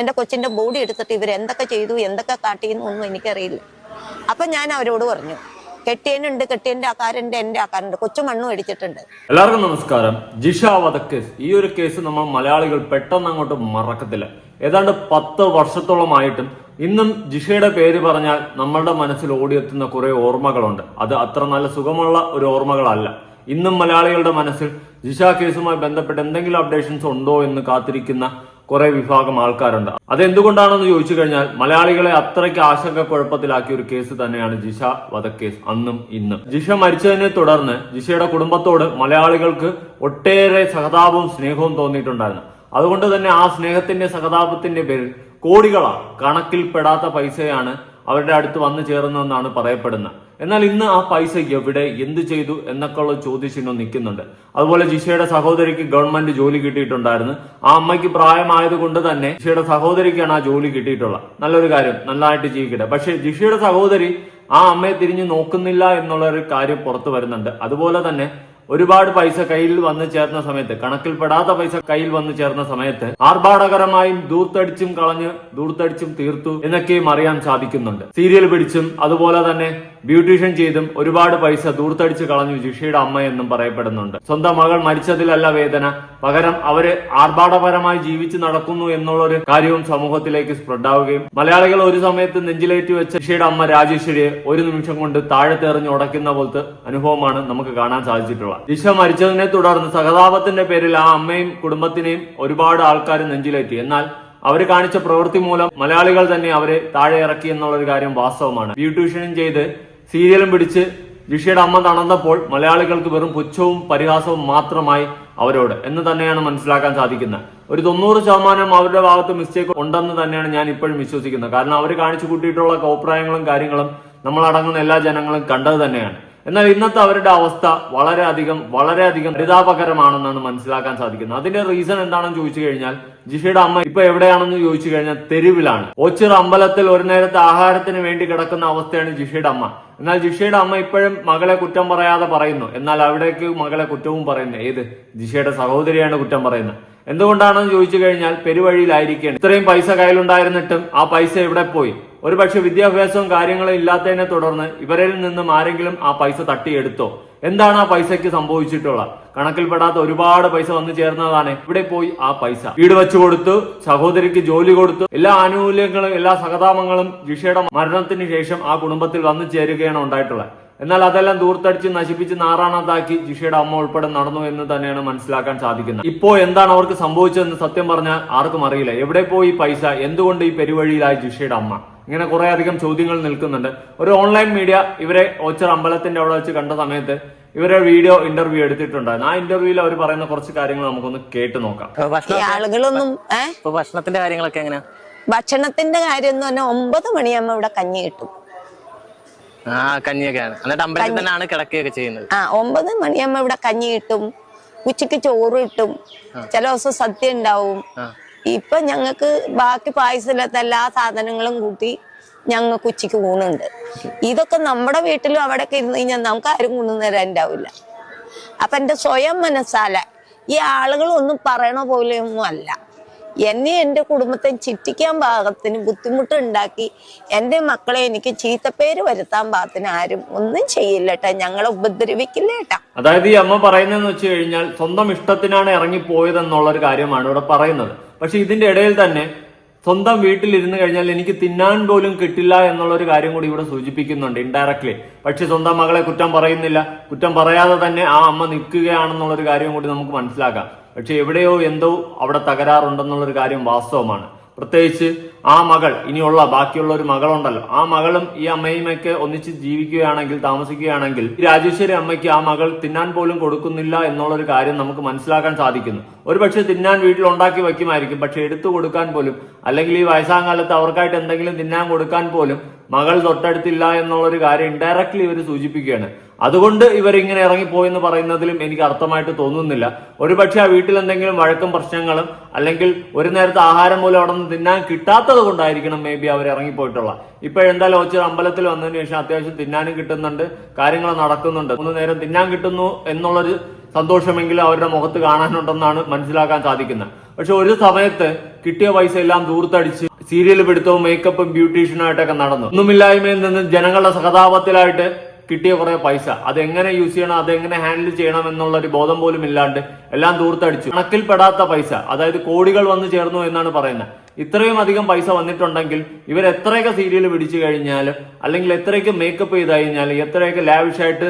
എന്റെ കൊച്ചിന്റെ ബോഡി എടുത്തിട്ട് ഇവർ എന്തൊക്കെ ചെയ്തു എന്തൊക്കെ കാട്ടിയെന്ന് ഒന്നും എനിക്കറിയില്ല. അപ്പം ഞാൻ അവരോട് പറഞ്ഞു കെട്ടിയനുണ്ട് കെട്ടിയന്റെ ആക്കാരുണ്ട് എന്റെ ആക്കാരുണ്ട് കൊച്ചു മണ്ണും അടിച്ചിട്ടുണ്ട്. എല്ലാവർക്കും നമസ്കാരം. ജിഷ വധക്കേസ്. ഈ ഒരു കേസ് നമ്മൾ മലയാളികൾ പെട്ടെന്ന് അങ്ങോട്ട് മറക്കത്തില്ല. ഏതാണ്ട് പത്ത് വർഷത്തോളമായിട്ടും ഇന്നും ജിഷയുടെ പേര് പറഞ്ഞാൽ നമ്മളുടെ മനസ്സിൽ ഓടിയെത്തുന്ന കുറെ ഓർമ്മകളുണ്ട്. അത് അത്ര നല്ല സുഖമുള്ള ഒരു ഓർമ്മകളല്ല. ഇന്നും മലയാളികളുടെ മനസ്സിൽ ജിഷ കേസുമായി ബന്ധപ്പെട്ട് എന്തെങ്കിലും അപ്ഡേഷൻസ് ഉണ്ടോ എന്ന് കാത്തിരിക്കുന്ന കുറെ വിഭാഗം ആൾക്കാരുണ്ട്. അതെന്തുകൊണ്ടാണെന്ന് ചോദിച്ചു കഴിഞ്ഞാൽ മലയാളികളെ അത്രയ്ക്ക് ആശങ്ക കുഴപ്പത്തിലാക്കിയ ഒരു കേസ് തന്നെയാണ് ജിഷ വധക്കേസ് അന്നും ഇന്നും. ജിഷ മരിച്ചതിനെ തുടർന്ന് ജിഷയുടെ കുടുംബത്തോട് മലയാളികൾക്ക് ഒട്ടേറെ സഹതാപവും സ്നേഹവും തോന്നിയിട്ടുണ്ടായിരുന്നു. അതുകൊണ്ട് തന്നെ ആ സ്നേഹത്തിന്റെ സഹതാപത്തിന്റെ പേരിൽ കോടികളാണ് കണക്കിൽപ്പെടാത്ത പൈസയാണ് അവരുടെ അടുത്ത് വന്നു ചേർന്നതെന്നാണ് പറയപ്പെടുന്നത്. എന്നാൽ ഇന്ന് ആ പൈസ എവിടെ എന്ത് ചെയ്തു എന്നൊക്കെയുള്ള ചോദ്യചിഹ്നം നിൽക്കുന്നുണ്ട്. അതുപോലെ ജിഷയുടെ സഹോദരിക്ക് ഗവൺമെന്റ് ജോലി കിട്ടിയിട്ടുണ്ടായിരുന്നു. ആ അമ്മയ്ക്ക് പ്രായമായത് കൊണ്ട് തന്നെ ജിഷയുടെ സഹോദരിക്കാണ് ആ ജോലി കിട്ടിയിട്ടുള്ളത്. നല്ലൊരു കാര്യം നന്നായിട്ട് ജീവിക്കട്ടെ. പക്ഷേ ജിഷയുടെ സഹോദരി ആ അമ്മയെ തിരിഞ്ഞു നോക്കുന്നില്ല എന്നുള്ള ഒരു കാര്യം പുറത്തു വരുന്നുണ്ട്. അതുപോലെ തന്നെ ഒരുപാട് പൈസ കയ്യിൽ വന്നു ചേർന്ന സമയത്ത് കണക്കിൽപ്പെടാത്ത പൈസ കയ്യിൽ വന്നു ചേർന്ന സമയത്ത് ആർഭാടകരമായും ദൂർത്തടിച്ചും കളഞ്ഞ് ദൂർത്തടിച്ചും തീർത്തു എന്നൊക്കെയും അറിയാൻ സാധിക്കുന്നുണ്ട്. സീരിയൽ പിടിച്ചും അതുപോലെ തന്നെ ബ്യൂട്ടീഷ്യൻ ചെയ്തും ഒരുപാട് പൈസ ദൂർത്തടിച്ച് കളഞ്ഞു ജിഷയുടെ അമ്മ എന്നും പറയപ്പെടുന്നുണ്ട്. സ്വന്തം മകൾ മരിച്ചതിലല്ല വേദന. പകരം അവർ ആർഭാടപരമായി ജീവിച്ച് നടക്കുന്നു എന്നുള്ളൊരു കാര്യവും സമൂഹത്തിലേക്ക് സ്പ്രെഡ് ആവുകയും മലയാളികൾ ഒരു സമയത്ത് നെഞ്ചിലേറ്റി വെച്ച ജിഷയുടെ അമ്മ രാജേശ്വരിയെ ഒരു നിമിഷം കൊണ്ട് താഴത്തെറിഞ്ഞ് ഉടക്കുന്ന പോലത്തെ അനുഭവമാണ് നമുക്ക് കാണാൻ സാധിച്ചിട്ടുള്ളത്. ജിഷ മരിച്ചതിനെ തുടർന്ന് സഹതാപത്തിന്റെ പേരിൽ ആ അമ്മയും കുടുംബത്തിനെയും ഒരുപാട് ആൾക്കാർ നെഞ്ചിലേറ്റി. എന്നാൽ അവർ കാണിച്ച പ്രവൃത്തി മൂലം മലയാളികൾ തന്നെ അവരെ താഴെ ഇറക്കി എന്നുള്ള ഒരു കാര്യം വാസ്തവമാണ്. ബ്യൂട്ടീഷ്യനും ചെയ്ത് സീരിയലും പിടിച്ച് ജിഷയുടെ അമ്മ തണർന്നപ്പോൾ മലയാളികൾക്ക് വെറും പുച്ഛവും പരിഹാസവും മാത്രമായി അവരോട്. എന്ന് തന്നെയാണ് മനസ്സിലാക്കാൻ സാധിക്കുന്നത്. ഒരു തൊണ്ണൂറ് ശതമാനം അവരുടെ ഭാഗത്ത് മിസ്റ്റേക്ക് ഉണ്ടെന്ന് തന്നെയാണ് ഞാൻ ഇപ്പോഴും വിശ്വസിക്കുന്നത്. കാരണം അവർ കാണിച്ചു കൂട്ടിയിട്ടുള്ള കോപ്രായങ്ങളും കാര്യങ്ങളും നമ്മളടങ്ങുന്ന എല്ലാ ജനങ്ങളും കണ്ടത് തന്നെയാണ്. എന്നാൽ ഇന്നത്തെ അവരുടെ അവസ്ഥ വളരെയധികം വളരെയധികം പരിതാപകരമാണെന്നാണ് മനസ്സിലാക്കാൻ സാധിക്കുന്നത്. അതിന്റെ റീസൺ എന്താണെന്ന് ചോദിച്ചു കഴിഞ്ഞാൽ ജിഷയുടെ അമ്മ ഇപ്പൊ എവിടെയാണെന്ന് ചോദിച്ചു കഴിഞ്ഞാൽ തെരുവിലാണ്. ഒച്ചിറ അമ്പലത്തിൽ ഒരു നേരത്തെ ആഹാരത്തിന് വേണ്ടി കിടക്കുന്ന അവസ്ഥയാണ് ജിഷയുടെ അമ്മ. എന്നാൽ ജിഷയുടെ അമ്മ ഇപ്പോഴും മകളെ കുറ്റം പറയാതെ പറയുന്നു. എന്നാൽ അവിടേക്ക് മകളെ കുറ്റവും പറയുന്നത് ഏത്? ജിഷയുടെ സഹോദരിയാണ് കുറ്റം പറയുന്നത്. എന്തുകൊണ്ടാണെന്ന് ചോദിച്ചു കഴിഞ്ഞാൽ പെരുവഴിയിലായിരിക്കുകയാണ്. ഇത്രയും പൈസ കയ്യിലുണ്ടായിരുന്നിട്ടും ആ പൈസ എവിടെ പോയി? ഒരുപക്ഷെ വിദ്യാഭ്യാസവും കാര്യങ്ങളും ഇല്ലാത്തതിനെ തുടർന്ന് ഇവരിൽ നിന്നും ആരെങ്കിലും ആ പൈസ തട്ടിയെടുത്തോ? എന്താണ് ആ പൈസയ്ക്ക് സംഭവിച്ചിട്ടുള്ള? കണക്കിൽപ്പെടാത്ത ഒരുപാട് പൈസ വന്നു ചേർന്നതാണ് ഇവിടെ പോയി ആ പൈസ. വീട് വെച്ചു കൊടുത്തു സഹോദരിക്ക് ജോലി കൊടുത്തു എല്ലാ ആനുകൂല്യങ്ങളും എല്ലാ സഹതാമങ്ങളും ജിഷയുടെ മരണത്തിന് ശേഷം ആ കുടുംബത്തിൽ വന്നു ചേരുകയാണ് ഉണ്ടായിട്ടുള്ളത്. എന്നാൽ അതെല്ലാം ദൂർത്തടിച്ച് നശിപ്പിച്ച് നാറാണത്താക്കി ജിഷയുടെ അമ്മ ഉൾപ്പെടെ നടന്നു എന്ന് തന്നെയാണ് മനസ്സിലാക്കാൻ സാധിക്കുന്നത്. ഇപ്പോ എന്താണ് അവർക്ക് സംഭവിച്ചതെന്ന് സത്യം പറഞ്ഞാൽ ആർക്കും അറിയില്ല. എവിടെ പോയി പൈസ? എന്തുകൊണ്ട് ഈ പെരുവഴിയിലായി ജിഷയുടെ അമ്മ? ഇങ്ങനെ കുറെ അധികം ചോദ്യങ്ങൾ നിൽക്കുന്നുണ്ട്. ഒരു ഓൺലൈൻ മീഡിയ ഇവരെ ഓച്ചർ അമ്പലത്തിന്റെ അവിടെ വെച്ച് കണ്ട സമയത്ത് ഇവരെ വീഡിയോ ഇന്റർവ്യൂ എടുത്തിട്ടുണ്ടായിരുന്നു ആ ഇന്റർവ്യൂവിൽ അവർ പറയുന്ന കുറച്ച് കാര്യങ്ങൾ നമുക്കൊന്ന് കേട്ട് നോക്കാം. ആളുകളൊന്നും ഭക്ഷണത്തിന്റെ കാര്യങ്ങളൊക്കെ എങ്ങനെയാ? ഭക്ഷണത്തിന്റെ കാര്യം എന്ന് പറഞ്ഞാൽ ഒമ്പത് മണിയാകുമ്പോ ഇവിടെ കഞ്ഞി കിട്ടും. ആ കഞ്ഞിയൊക്കെയാണ്. എന്നിട്ട് അമ്പലത്തിൽ തന്നെയാണ് കിടക്കുകയൊക്കെ ചെയ്യുന്നത്. ആ ഒമ്പത് മണിയാകുമ്പോ ഇവിടെ കഞ്ഞി കിട്ടും. ഉച്ചയ്ക്ക് ചോറ് കിട്ടും. ചില ദിവസം സദ്യ ഉണ്ടാവും. ആ. ഇപ്പൊ ഞങ്ങൾക്ക് ബാക്കി പായസമില്ലാത്ത എല്ലാ സാധനങ്ങളും കൂട്ടി ഞങ്ങൾക്ക് ഉച്ചയ്ക്ക് ഊണുണ്ട്. ഇതൊക്കെ നമ്മുടെ വീട്ടിലും അവിടെയൊക്കെ ഇരുന്ന് കഴിഞ്ഞാൽ നമുക്ക് ആരും കൊണ്ടുവന്നേരം ഉണ്ടാവില്ല അപ്പൊ എന്റെ സ്വയം മനസ്സാല ഈ ആളുകളൊന്നും പറയണ പോലെയൊന്നും അല്ല. എന്നെ എന്റെ കുടുംബത്തെ ചിറ്റിക്കാൻ പാകത്തിന് ബുദ്ധിമുട്ടുണ്ടാക്കി എന്റെ മക്കളെ എനിക്ക് ചീത്തപ്പേര് വരുത്താൻ പാകത്തിന് ആരും ഒന്നും ചെയ്യില്ല കേട്ടാ ഞങ്ങളെ ഉപദ്രവിക്കില്ല കേട്ടാ അതായത് ഈ അമ്മ പറയുന്നതെന്ന് വെച്ച് കഴിഞ്ഞാൽ സ്വന്തം ഇഷ്ടത്തിനാണ് ഇറങ്ങിപ്പോയതെന്നുള്ള ഒരു കാര്യമാണ് ഇവിടെ പറയുന്നത്. പക്ഷെ ഇതിന്റെ ഇടയിൽ തന്നെ സ്വന്തം വീട്ടിലിരുന്ന് കഴിഞ്ഞാൽ എനിക്ക് തിന്നാൻ പോലും കിട്ടില്ല എന്നുള്ള ഒരു കാര്യം കൂടി ഇവിടെ സൂചിപ്പിക്കുന്നുണ്ട് ഇൻഡയറക്ട്ലി പക്ഷെ സ്വന്തം മകളെ കുറ്റം പറയുന്നില്ല. കുറ്റം പറയാതെ തന്നെ ആ അമ്മ നിൽക്കുകയാണെന്നുള്ള ഒരു കാര്യം കൂടി നമുക്ക് മനസ്സിലാക്കാം. പക്ഷെ എവിടെയോ എന്തോ അവിടെ തകരാറുണ്ടെന്നുള്ളൊരു കാര്യം വാസ്തവമാണ്. പ്രത്യേകിച്ച് ആ മകൾ ഇനിയുള്ള ബാക്കിയുള്ള ഒരു മകളുണ്ടല്ലോ. ആ മകളും ഈ അമ്മയുമൊക്കെ ഒന്നിച്ച് ജീവിക്കുകയാണെങ്കിൽ താമസിക്കുകയാണെങ്കിൽ രാജേശ്വരി അമ്മയ്ക്ക് ആ മകൾ തിന്നാൻ പോലും കൊടുക്കുന്നില്ല എന്നുള്ളൊരു കാര്യം നമുക്ക് മനസ്സിലാക്കാൻ സാധിക്കുന്നു. ഒരുപക്ഷെ തിന്നാൻ വീട്ടിൽ ഉണ്ടാക്കി വയ്ക്കുമായിരിക്കും പക്ഷെ എടുത്തു കൊടുക്കാൻ പോലും അല്ലെങ്കിൽ ഈ വയസ്സാം കാലത്ത് അവർക്കായിട്ട് എന്തെങ്കിലും തിന്നാൻ കൊടുക്കാൻ പോലും മകൾ തൊട്ടടുത്തില്ല എന്നുള്ളൊരു കാര്യം ഇൻഡയറക്ട്ലി ഇവർ സൂചിപ്പിക്കുകയാണ്. അതുകൊണ്ട് ഇവരിങ്ങനെ ഇറങ്ങിപ്പോയെന്ന് പറയുന്നതിലും എനിക്ക് അർത്ഥമായിട്ട് തോന്നുന്നില്ല. ഒരുപക്ഷെ ആ വീട്ടിൽ എന്തെങ്കിലും വഴക്കും പ്രശ്നങ്ങളും അല്ലെങ്കിൽ ഒരു നേരത്തെ ആഹാരം പോലും അവിടെ നിന്ന് തിന്നാൻ കിട്ടാത്തത് കൊണ്ടായിരിക്കണം മേ ബി അവർ ഇറങ്ങിപ്പോയിട്ടുള്ള ഇപ്പോഴെന്തായാലും ഒച്ച അമ്പലത്തിൽ വന്നതിന് ശേഷം അത്യാവശ്യം തിന്നാനും കിട്ടുന്നുണ്ട് കാര്യങ്ങൾ നടക്കുന്നുണ്ട്. മൂന്ന് നേരം തിന്നാൻ കിട്ടുന്നു എന്നുള്ളൊരു സന്തോഷമെങ്കിലും അവരുടെ മുഖത്ത് കാണാനുണ്ടെന്നാണ് മനസ്സിലാക്കാൻ സാധിക്കുന്നത്. പക്ഷെ ഒരു സമയത്ത് കിട്ടിയ പൈസ എല്ലാം ദൂർത്തടിച്ച് സീരിയൽ പിടുത്തവും മേക്കപ്പും ബ്യൂട്ടീഷ്യനായിട്ടൊക്കെ നടന്നു. ഒന്നുമില്ലായ്മയിൽ നിന്ന് ജനങ്ങളുടെ സഹതാപത്തിലായിട്ട് കിട്ടിയ കുറെ പൈസ. അതെങ്ങനെ യൂസ് ചെയ്യണം അതെങ്ങനെ ഹാൻഡിൽ ചെയ്യണം എന്നുള്ള ഒരു ബോധം പോലും ഇല്ലാണ്ട് എല്ലാം ദൂർത്തടിച്ചു. കണക്കിൽപ്പെടാത്ത പൈസ. അതായത് കോടികൾ വന്നു ചേർന്നു എന്നാണ് പറയുന്നത്. ഇത്രയും അധികം പൈസ വന്നിട്ടുണ്ടെങ്കിൽ ഇവർ എത്രയൊക്കെ സീരിയൽ പിടിച്ചു കഴിഞ്ഞാൽ അല്ലെങ്കിൽ എത്രയൊക്കെ മേക്കപ്പ് ചെയ്ത് കഴിഞ്ഞാൽ എത്രയൊക്കെ ലാവിഷായിട്ട്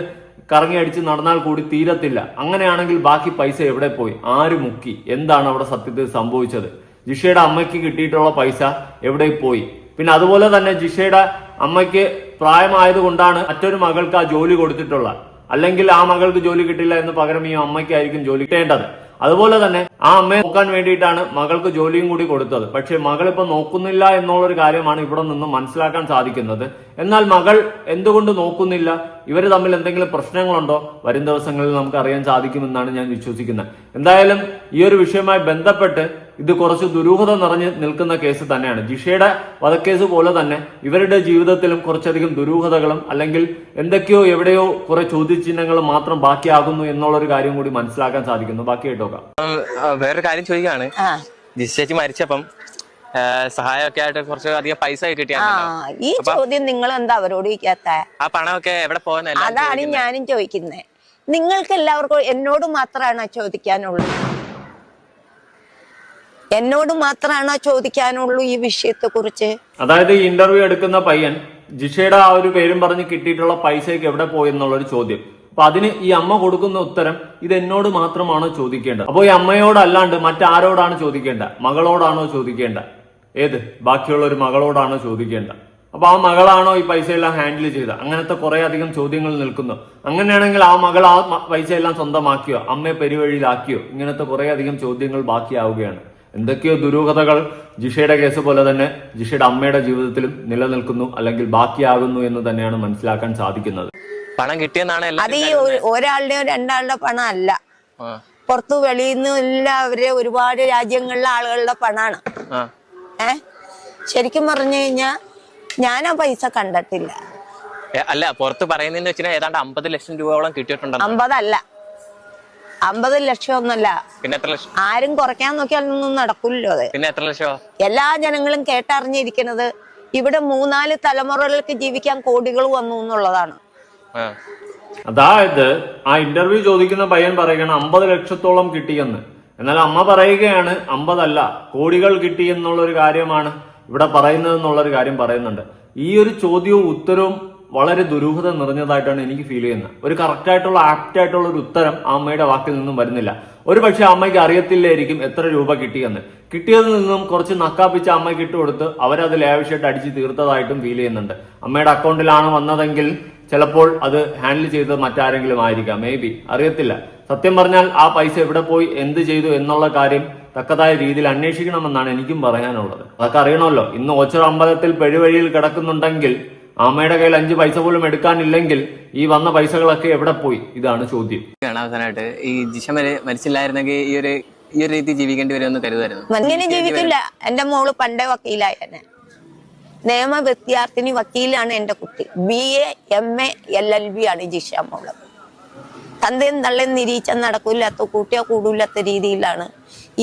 കറങ്ങി അടിച്ച് നടന്നാൽ കൂടി തീരത്തില്ല. അങ്ങനെയാണെങ്കിൽ ബാക്കി പൈസ എവിടെ പോയി? ആര് മുക്കി? എന്താണ് അവിടെ സത്യത്തിൽ സംഭവിച്ചത്? ജിഷയുടെ അമ്മയ്ക്ക് കിട്ടിയിട്ടുള്ള പൈസ എവിടെ പോയി? പിന്നെ അതുപോലെ തന്നെ ജിഷയുടെ അമ്മയ്ക്ക് പ്രായമായതുകൊണ്ടാണ് മറ്റൊരു മകൾക്ക് ആ ജോലി കൊടുത്തിട്ടുള്ള അല്ലെങ്കിൽ ആ മകൾക്ക് ജോലി കിട്ടില്ല എന്ന് പകരം ഈ അമ്മയ്ക്കായിരിക്കും ജോലി കിട്ടേണ്ടത്. അതുപോലെ തന്നെ ആ അമ്മയെ നോക്കാൻ വേണ്ടിയിട്ടാണ് മകൾക്ക് ജോലിയും കൂടി കൊടുത്തത്. പക്ഷേ മകൾ ഇപ്പൊ നോക്കുന്നില്ല എന്നുള്ളൊരു കാര്യമാണ് ഇവിടെ നിന്ന് മനസ്സിലാക്കാൻ സാധിക്കുന്നത്. എന്നാൽ മകൾ എന്തുകൊണ്ട് നോക്കുന്നില്ല? ഇവർ തമ്മിൽ എന്തെങ്കിലും പ്രശ്നങ്ങളുണ്ടോ? വരും ദിവസങ്ങളിൽ നമുക്ക് അറിയാൻ സാധിക്കുമെന്നാണ് ഞാൻ വിശ്വസിക്കുന്നത്. എന്തായാലും ഈ ഒരു വിഷയവുമായി ബന്ധപ്പെട്ട് ഇത് കുറച്ച് ദുരൂഹത നിറഞ്ഞ് നിൽക്കുന്ന കേസ് തന്നെയാണ്. ജിഷയുടെ വധക്കേസ് പോലെ തന്നെ ഇവരുടെ ജീവിതത്തിലും കുറച്ചധികം ദുരൂഹതകളും അല്ലെങ്കിൽ എന്തൊക്കെയോ എവിടെയോ കുറെ ചോദ്യചിഹ്നങ്ങൾ മാത്രം ബാക്കിയാകുന്നു എന്നുള്ളൊരു കാര്യം കൂടി മനസ്സിലാക്കാൻ സാധിക്കുന്നു. ബാക്കി കേട്ടോക്കാം ഉം, വേറൊരു കാര്യം ചോദിക്കാണ്. ചേച്ചി മരിച്ചപ്പം സഹായമൊക്കെ ആയിട്ട് കുറച്ച് അധികം പൈസ ഈ ചോദ്യം നിങ്ങൾ എന്താ അവരോട് ചോദിക്കാത്ത? ആ പണമൊക്കെ എവിടെ പോകുന്നല്ല അതാണ് ഞാനും ചോദിക്കുന്നത് നിങ്ങൾക്ക് എല്ലാവർക്കും എന്നോട് മാത്രമാണ് ചോദിക്കാനുള്ളൂ എന്നോട് മാത്രമാണോ ചോദിക്കാനുള്ളൂ ഈ വിഷയത്തെ കുറിച്ച് അതായത് ഇന്റർവ്യൂ എടുക്കുന്ന പയ്യൻ ജിഷയുടെ ആ ഒരു പേരും പറഞ്ഞ് കിട്ടിയിട്ടുള്ള പൈസയ്ക്ക് എവിടെ പോയി എന്നുള്ള ഒരു ചോദ്യം. അപ്പൊ അതിന് ഈ അമ്മ കൊടുക്കുന്ന ഉത്തരം ഇത് എന്നോട് മാത്രമാണോ ചോദിക്കേണ്ടത്? അപ്പോൾ ഈ അമ്മയോടല്ലാണ്ട് മറ്റാരോടാണ് ചോദിക്കേണ്ട? മകളോടാണോ ചോദിക്കേണ്ട? ഏത്? ബാക്കിയുള്ള ഒരു മകളോടാണോ ചോദിക്കേണ്ട? അപ്പൊ ആ മകളാണോ ഈ പൈസ എല്ലാം ഹാൻഡിൽ ചെയ്തത്? അങ്ങനത്തെ കുറെ അധികം ചോദ്യങ്ങൾ നിൽക്കുന്നു. അങ്ങനെയാണെങ്കിൽ ആ മകൾ ആ പൈസയെല്ലാം സ്വന്തമാക്കിയോ? അമ്മയെ പെരുവഴിയിലാക്കിയോ? ഇങ്ങനത്തെ കുറെ അധികം ചോദ്യങ്ങൾ ബാക്കിയാവുകയാണ്. എന്തൊക്കെയോ ദുരൂഹതകൾ ജിഷയുടെ കേസ് പോലെ തന്നെ ജിഷയുടെ അമ്മയുടെ ജീവിതത്തിലും നിലനിൽക്കുന്നു അല്ലെങ്കിൽ ബാക്കിയാകുന്നു എന്ന് തന്നെയാണ് മനസ്സിലാക്കാൻ സാധിക്കുന്നത്. പണം കിട്ടിയെന്നാണ് അത് ഈ ഒരു- ഒരാളുടെയോ രണ്ടാളുടെ പണം അല്ല പുറത്തു വെളിയിൽ നിന്നും എല്ലാവരെ ഒരുപാട് രാജ്യങ്ങളിലെ ആളുകളുടെ പണാണ്. ഏ? ശരിക്കും പറഞ്ഞു കഴിഞ്ഞാ ഞാൻ ആ പൈസ കണ്ടിട്ടില്ല. അല്ല പുറത്ത് പറയുന്നതെന്ന് വെച്ചാൽ ഏതാണ്ട് അമ്പത് ലക്ഷം രൂപയോളം കിട്ടിയിട്ടുണ്ടെന്ന്. അമ്പതല്ല. അമ്പത് ലക്ഷം ഒന്നല്ല പിന്നെ എത്ര ലക്ഷം? ആരും കുറയ്ക്കാൻ നോക്കിയാൽ ഒന്നും നടക്കില്ലല്ലോ അത്. പിന്നെ എത്ര ലക്ഷോ എല്ലാ ജനങ്ങളും കേട്ടറിഞ്ഞിരിക്കുന്നത് ഇവിടെ മൂന്നാൽ തലമുറകൾക്ക് ജീവിക്കാൻ കോടികൾ വന്നു എന്നുള്ളതാണ്. അതായത് ആ ഇന്റർവ്യൂ ചോദിക്കുന്ന പയ്യൻ പറയുകയാണ് അമ്പത് ലക്ഷത്തോളം കിട്ടിയെന്ന്. എന്നാൽ അമ്മ പറയുകയാണ് അമ്പതല്ല കോടികൾ കിട്ടി എന്നുള്ളൊരു കാര്യമാണ് ഇവിടെ പറയുന്നത് എന്നുള്ളൊരു കാര്യം പറയുന്നുണ്ട്. ഈ ഒരു ചോദ്യവും ഉത്തരവും വളരെ ദുരൂഹത നിറഞ്ഞതായിട്ടാണ് എനിക്ക് ഫീൽ ചെയ്യുന്നത്. ഒരു കറക്റ്റായിട്ടുള്ള ആപ്റ്റ് ആയിട്ടുള്ള ഒരു ഉത്തരം ആ അമ്മയുടെ വാക്കിൽ നിന്നും വരുന്നില്ല. ഒരു പക്ഷെ അമ്മയ്ക്ക് അറിയത്തില്ലായിരിക്കും എത്ര രൂപ കിട്ടിയെന്ന്. കിട്ടിയതിൽ നിന്നും കുറച്ച് നക്കാപ്പിച്ച് അമ്മയ്ക്ക് ഇട്ട് കൊടുത്ത് അവരത് ലാവിഷായിട്ട് അടിച്ച് തീർത്തതായിട്ടും ഫീൽ ചെയ്യുന്നുണ്ട്. അമ്മയുടെ അക്കൗണ്ടിലാണ് വന്നതെങ്കിൽ ചിലപ്പോൾ അത് ഹാൻഡിൽ ചെയ്തത് മറ്റാരെങ്കിലും ആയിരിക്കാം. മേ ബി അറിയത്തില്ല. സത്യം പറഞ്ഞാൽ ആ പൈസ എവിടെ പോയി എന്ത് ചെയ്തു എന്നുള്ള കാര്യം തക്കതായ രീതിയിൽ അന്വേഷിക്കണമെന്നാണ് എനിക്കും പറയാനുള്ളത്. അതൊക്കെ അറിയണമല്ലോ. ഇന്ന് ഓച്ചർ അമ്പലത്തിൽ പെഴുവഴിയിൽ കിടക്കുന്നുണ്ടെങ്കിൽ അമ്മയുടെ കയ്യിൽ അഞ്ച് പൈസ പോലും എടുക്കാനില്ലെങ്കിൽ ഈ വന്ന പൈസകളൊക്കെ എവിടെ പോയി? ഇതാണ് ചോദ്യം. അവസാനമായിട്ട്. ഈ ജിഷ മരി- മരിച്ചില്ലായിരുന്നെങ്കിൽ ഈ ഒരു ഈ ഒരു രീതി ജീവിക്കേണ്ടി വരുമെന്ന് കരുതായിരുന്നു ഇങ്ങനെ ജീവിക്കില്ല. എന്റെ മോൾ പണ്ടേ വക്കീലായനെ നിയമ വിദ്യാർത്ഥിനി വക്കീലാണ് എന്റെ കുട്ടി. B A M A L L B ആണ് ജിഷ മോൾ. തന്തയും തള്ളയും നിരീച്ച നടക്കൂലാത്ത കൂട്ടിയോ കൂടൂലാത്ത രീതിയിലാണ്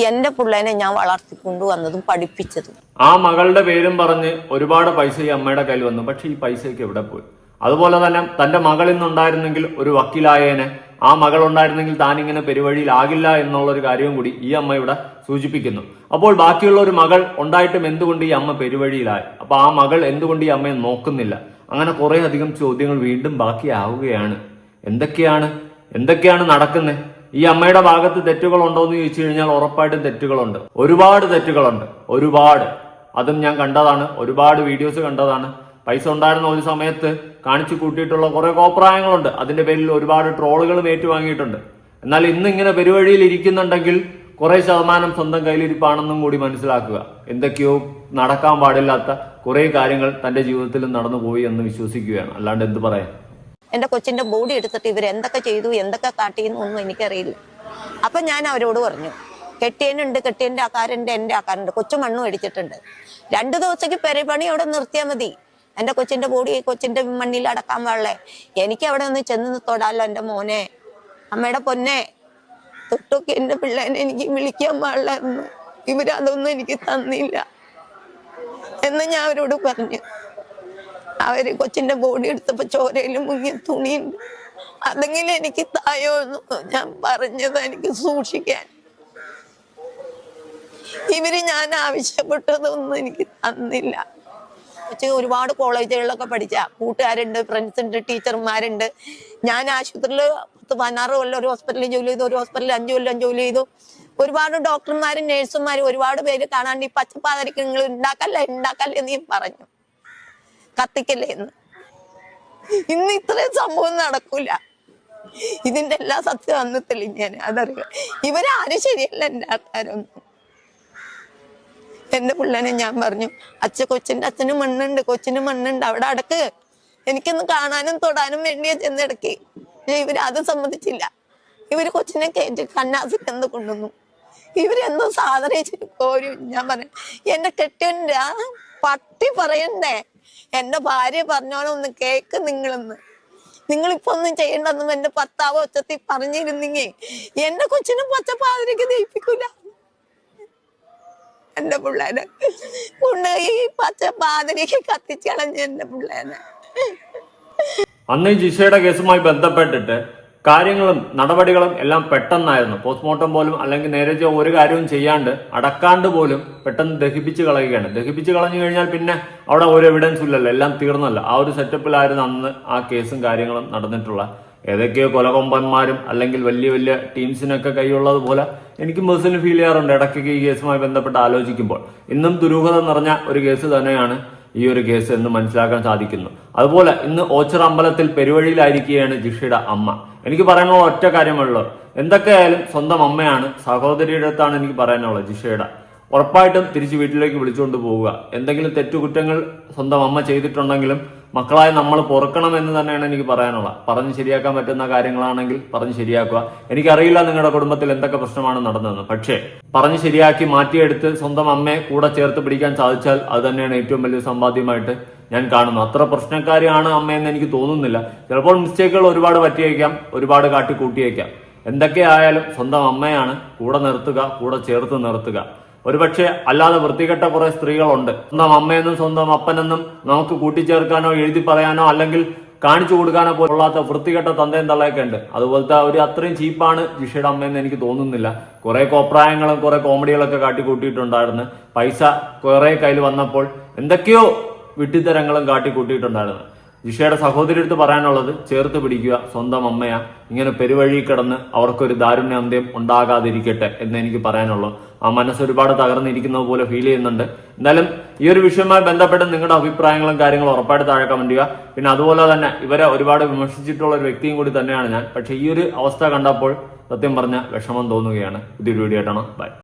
എന്റെ പിള്ളേനെ ഞാൻ വളർത്തിക്കൊണ്ടുവന്നതും പഠിപ്പിച്ചതും. ആ മകളുടെ പേരും പറഞ്ഞ് ഒരുപാട് പൈസ ഈ അമ്മയുടെ കയ്യിൽ വന്നു. പക്ഷെ ഈ പൈസയ്ക്ക് എവിടെ പോയി? അതുപോലെ തന്നെ തന്റെ മകൾ ഇന്നുണ്ടായിരുന്നെങ്കിൽ ഒരു വക്കീലായേനെ ആ മകൾ ഉണ്ടായിരുന്നെങ്കിൽ താൻ ഇങ്ങനെ പെരുവഴിയിലാകില്ല എന്നുള്ള ഒരു കാര്യവും കൂടി ഈ അമ്മ ഇവിടെ സൂചിപ്പിക്കുന്നു. അപ്പോൾ ബാക്കിയുള്ള ഒരു മകൾ ഉണ്ടായിട്ടും എന്തുകൊണ്ട് ഈ അമ്മ പെരുവഴിയിലായി? അപ്പൊ ആ മകൾ എന്തുകൊണ്ട് ഈ അമ്മയെ നോക്കുന്നില്ല? അങ്ങനെ കുറെ അധികം ചോദ്യങ്ങൾ വീണ്ടും ബാക്കിയാവുകയാണ്. എന്തൊക്കെയാണ് എന്തൊക്കെയാണ് നടക്കുന്നത് ഈ അമ്മയുടെ ഭാഗത്ത് തെറ്റുകളുണ്ടോ എന്ന് ചോദിച്ചു കഴിഞ്ഞാൽ ഉറപ്പായിട്ടും തെറ്റുകളുണ്ട്. ഒരുപാട് തെറ്റുകളുണ്ട്. ഒരുപാട്. അതും ഞാൻ കണ്ടതാണ്. ഒരുപാട് വീഡിയോസ് കണ്ടതാണ്. പൈസ ഉണ്ടായിരുന്ന ഒരു സമയത്ത് കാണിച്ചു കൂട്ടിയിട്ടുള്ള കുറെ കോപ്രായങ്ങളുണ്ട്. അതിന്റെ പേരിൽ ഒരുപാട് ട്രോളുകളും ഏറ്റുവാങ്ങിയിട്ടുണ്ട്. എന്നാൽ ഇന്ന് ഇങ്ങനെ പെരുവഴിയിൽ ഇരിക്കുന്നുണ്ടെങ്കിൽ കുറെ ശതമാനം സ്വന്തം കയ്യിലിരിപ്പാണെന്നും കൂടി മനസ്സിലാക്കുക. എന്തൊക്കെയോ നടക്കാൻ പാടില്ലാത്ത കുറെ കാര്യങ്ങൾ തന്റെ ജീവിതത്തിൽ നടന്നുപോയി എന്ന് വിശ്വസിക്കുകയാണ്. അല്ലാണ്ട് എന്ത് പറയാൻ? എന്റെ കൊച്ചിന്റെ ബോഡി എടുത്തിട്ട് ഇവർ എന്തൊക്കെ ചെയ്തു എന്തൊക്കെ കാട്ടിയെന്ന് ഒന്നും എനിക്കറിയില്ല. അപ്പൊ ഞാൻ അവരോട് പറഞ്ഞു കെട്ടിയനുണ്ട് കെട്ടിയന്റെ ആക്കാരുണ്ട് എന്റെ ആക്കാരുണ്ട് കൊച്ചു മണ്ണും അടിച്ചിട്ടുണ്ട്. രണ്ടു ദിവസത്തേക്ക് പെരപണി അവിടെ നിർത്തിയാൽ മതി. എന്റെ കൊച്ചിന്റെ ബോഡി കൊച്ചിന്റെ മണ്ണിൽ അടക്കാൻ പാടില്ലേ? എനിക്ക് അവിടെ ഒന്ന് ചെന്ന് തൊടാലോ എന്റെ മോനെ അമ്മയുടെ പൊന്നെ. തൊട്ടൊക്കെ എന്റെ പിള്ളേനെ എനിക്ക് വിളിക്കാൻ പാടില്ലായിരുന്നു. ഇവരതൊന്നും എനിക്ക് തന്നില്ല. എന്ന് ഞാൻ അവരോട് പറഞ്ഞു. അവർ കൊച്ചിന്റെ ബോഡി എടുത്തപ്പോ ചോരയിലും മുങ്ങിയ തുണിയുണ്ട് അതെങ്കിലും എനിക്ക് തായോ ഞാൻ പറഞ്ഞത് എനിക്ക് സൂക്ഷിക്കാൻ. ഇവർ ഞാൻ ആവശ്യപ്പെട്ടതൊന്നും എനിക്ക് തന്നില്ല. കൊച്ചു ഒരുപാട് കോളേജുകളിലൊക്കെ പഠിച്ച. കൂട്ടുകാരുണ്ട് ഫ്രണ്ട്സ് ഉണ്ട് ടീച്ചർമാരുണ്ട്. ഞാൻ ആശുപത്രിയിൽ പത്ത് പതിനാറ് കൊല്ലം ഒരു ഹോസ്പിറ്റലിൽ ജോലി ചെയ്തു ഒരു ഹോസ്പിറ്റലിൽ അഞ്ചു കൊല്ലം ജോലി ചെയ്തു. ഒരുപാട് ഡോക്ടർമാരും നേഴ്സുമാരും ഒരുപാട് പേര് കാണാണ്ട് ഈ പച്ചപ്പാതരിക്ക് നിങ്ങൾ ഉണ്ടാക്കല്ലേ ഉണ്ടാക്കല്ലേ എന്ന് പറഞ്ഞു. കത്തിക്കല്ലേ എന്ന്. ഇന്ന് ഇത്രയും സംഭവം നടക്കൂല. ഇതിന്റെ എല്ലാ സത്യം അന്ന് തെളിഞ്ഞാൻ അതറിയാം. ഇവരാരും ശരിയല്ല എന്റെ ആൾക്കാരൊന്നും. എന്റെ പിള്ളേനെ ഞാൻ പറഞ്ഞു അച്ഛ കൊച്ചിന്റെ അച്ഛന് മണ്ണുണ്ട് കൊച്ചിന് മണ്ണുണ്ട് അവിടെ അടക്ക്. എനിക്കൊന്ന് കാണാനും തൊടാനും വേണ്ടിയാ ചെന്നിടക്കി ഇവർ അത് സമ്മതിച്ചില്ല. ഇവർ കൊച്ചിനെ കയറ്റി കണ്ണാസിക്ക് എന്ത് കൊണ്ടുവന്നു? ഇവരെന്തോ സാധനം കോരും ഞാൻ പറഞ്ഞു എന്റെ കെട്ടിയന്റെ പട്ടി പറയണ്ടേ? എന്റെ ഭാര്യ പറഞ്ഞോളെ ഒന്ന് കേക്ക് നിങ്ങളെന്ന്. നിങ്ങളിപ്പോ ഒന്നും ചെയ്യണ്ടെന്നും എന്റെ ഭർത്താവ് ഒച്ചത്തിൽ പറഞ്ഞിരുന്നെങ്കിൽ എന്റെ കൊച്ചിനും പച്ചപ്പാതിരിക്ക് ദയിപ്പിക്കൂല എന്റെ പിള്ളേനെ കൊണ്ട് ഈ പച്ച പാതിരിക്ക് കത്തിച്ച് കളഞ്ഞു എന്റെ പിള്ളേനെ അന്ന് ജിഷയുടെ കേസുമായി ബന്ധപ്പെട്ടിട്ട് കാര്യങ്ങളും നടപടികളും എല്ലാം പെട്ടെന്നായിരുന്നു. പോസ്റ്റ്മോർട്ടം പോലും അല്ലെങ്കിൽ നേരെ ഒരു കാര്യവും ചെയ്യാണ്ട് അടക്കാണ്ട് പോലും പെട്ടെന്ന് ദഹിപ്പിച്ച് കളയുകയാണ്. ദഹിപ്പിച്ച് കളഞ്ഞു കഴിഞ്ഞാൽ പിന്നെ അവിടെ ഒരു എവിഡൻസ് ഇല്ലല്ലോ. എല്ലാം തീർന്നല്ലോ. ആ ഒരു സെറ്റപ്പിലായിരുന്നു അന്ന് ആ കേസും കാര്യങ്ങളും നടന്നിട്ടുള്ള. ഏതൊക്കെയോ കൊലകൊമ്പന്മാരും അല്ലെങ്കിൽ വലിയ വലിയ ടീംസിനൊക്കെ കൈയുള്ളത് പോലെ എനിക്ക് പേഴ്സണലി ഫീൽ ചെയ്യാറുണ്ട്. ഇടയ്ക്കൊക്കെ ഈ കേസുമായി ബന്ധപ്പെട്ട് ആലോചിക്കുമ്പോൾ. ഇന്നും ദുരൂഹത നിറഞ്ഞ ഒരു കേസ് തന്നെയാണ് ഈ ഒരു കേസ് എന്ന് മനസ്സിലാക്കാൻ സാധിക്കുന്നു അതുപോലെ ഇന്ന് ഓച്ചർ അമ്പലത്തിൽ പെരുവഴിയിലായിരിക്കുകയാണ് ജിഷയുടെ അമ്മ. എനിക്ക് പറയാനുള്ള ഒറ്റ കാര്യമുള്ളത് എന്തൊക്കെയായാലും സ്വന്തം അമ്മയാണ് സഹോദരിയുടെ അടുത്താണ് എനിക്ക് പറയാനുള്ളത് ജിഷയുടെ. ഉറപ്പായിട്ടും തിരിച്ച് വീട്ടിലേക്ക് വിളിച്ചുകൊണ്ട് പോവുക. എന്തെങ്കിലും തെറ്റുകുറ്റങ്ങൾ സ്വന്തം അമ്മ ചെയ്തിട്ടുണ്ടെങ്കിലും മക്കളായ നമ്മൾ പൊറുക്കണം എന്ന് തന്നെയാണ് എനിക്ക് പറയാനുള്ളത്. പറഞ്ഞ് ശരിയാക്കാൻ പറ്റുന്ന കാര്യങ്ങളാണെങ്കിൽ പറഞ്ഞ് ശരിയാക്കുക. എനിക്കറിയില്ല നിങ്ങളുടെ കുടുംബത്തിൽ എന്തൊക്കെ പ്രശ്നമാണ് നടന്നതെന്ന്. പക്ഷേ പറഞ്ഞ് ശരിയാക്കി മാറ്റിയെടുത്ത് സ്വന്തം അമ്മയെ കൂടെ ചേർത്ത് പിടിക്കാൻ സാധിച്ചാൽ അത് തന്നെയാണ് ഏറ്റവും വലിയ സമ്പാദ്യമായിട്ട് ഞാൻ കാണുന്നു. അത്ര പ്രശ്നക്കാരിയാണ് അമ്മയെന്ന് എനിക്ക് തോന്നുന്നില്ല. ചിലപ്പോൾ മിസ്റ്റേക്കുകൾ ഒരുപാട് പറ്റിയേക്കാം ഒരുപാട് കാട്ടിക്കൂട്ടിയേക്കാം. എന്തൊക്കെയായാലും സ്വന്തം അമ്മയാണ് കൂടെ നിർത്തുക കൂടെ ചേർത്ത് നിർത്തുക. ഒരുപക്ഷെ അല്ലാതെ വൃത്തികെട്ട കുറെ സ്ത്രീകളുണ്ട്. സ്വന്തം അമ്മയെന്നും സ്വന്തം അപ്പനെന്നും നമുക്ക് കൂട്ടിച്ചേർക്കാനോ എഴുതി പറയാനോ അല്ലെങ്കിൽ കാണിച്ചു കൊടുക്കാനോ പോലാത്ത വൃത്തികെട്ട തന്തയും തള്ളയൊക്കെ ഉണ്ട്. അതുപോലത്തെ ഒരു അത്രയും ചീപ്പാണ് ജിഷയുടെ അമ്മയെന്ന് എനിക്ക് തോന്നുന്നില്ല. കുറെ കോപ്രായങ്ങളും കുറെ കോമഡികളൊക്കെ കാട്ടിക്കൂട്ടിയിട്ടുണ്ടായിരുന്നു. പൈസ കുറെ കയ്യിൽ വന്നപ്പോൾ എന്തൊക്കെയോ വിട്ടിത്തരങ്ങളും കാട്ടിക്കൂട്ടിയിട്ടുണ്ടായിരുന്നു ജിഷയുടെ സഹോദരി അടുത്ത് പറയാനുള്ളത് ചേർത്ത് പിടിക്കുക സ്വന്തം അമ്മയാ. ഇങ്ങനെ പെരുവഴി കിടന്ന് അവർക്കൊരു ദാരുണ്യ അന്ത്യം ഉണ്ടാകാതിരിക്കട്ടെ എന്ന് എനിക്ക് പറയാനുള്ളൂ. ആ മനസ്സ് ഒരുപാട് തകർന്നിരിക്കുന്നത് പോലെ ഫീൽ ചെയ്യുന്നുണ്ട്. എന്തായാലും ഈ ഒരു വിഷയവുമായി ബന്ധപ്പെട്ട് നിങ്ങളുടെ അഭിപ്രായങ്ങളും കാര്യങ്ങളും ഉറപ്പായിട്ട് താഴെ കമന്റ് ചെയ്യുക. പിന്നെ അതുപോലെ തന്നെ ഇവരെ ഒരുപാട് വിമർശിച്ചിട്ടുള്ള ഒരു വ്യക്തിയും കൂടി തന്നെയാണ് ഞാൻ. പക്ഷെ ഈ ഒരു അവസ്ഥ കണ്ടപ്പോൾ സത്യം പറഞ്ഞ വിഷമം തോന്നുകയാണ്. പുതിയൊരു വീഡിയോ ആയിട്ടാണ്. ബൈ